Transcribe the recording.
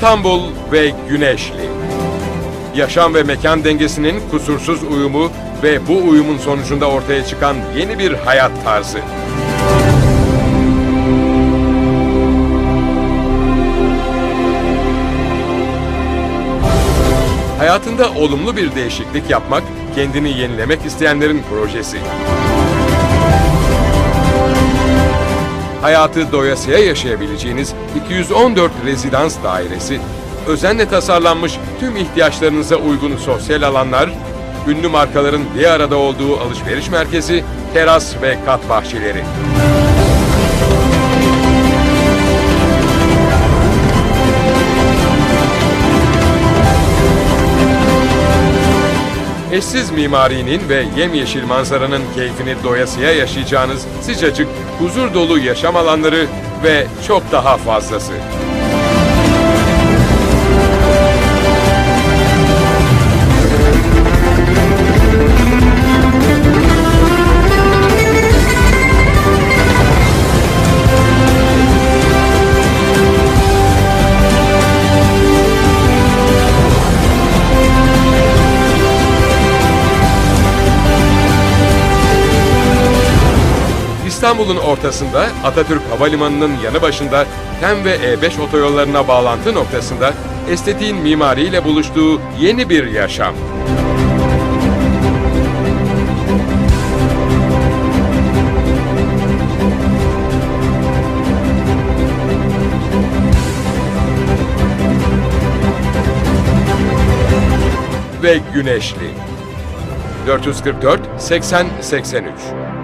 İstanbul ve Güneşli. Yaşam ve mekan dengesinin kusursuz uyumu ve bu uyumun sonucunda ortaya çıkan yeni bir hayat tarzı. Hayatında olumlu bir değişiklik yapmak, kendini yenilemek isteyenlerin projesi. Hayatı doyasıya yaşayabileceğiniz 214 rezidans dairesi, özenle tasarlanmış tüm ihtiyaçlarınıza uygun sosyal alanlar, ünlü markaların bir arada olduğu alışveriş merkezi, teras ve kat bahçeleri. Eşsiz mimarinin ve yemyeşil manzaranın keyfini doyasıya yaşayacağınız sıcacık, huzur dolu yaşam alanları ve çok daha fazlası. İstanbul'un ortasında Atatürk Havalimanı'nın yanı başında TEM ve E5 otoyollarına bağlantı noktasında estetiğin mimariyle buluştuğu yeni bir yaşam. ve güneşli. 444 80 83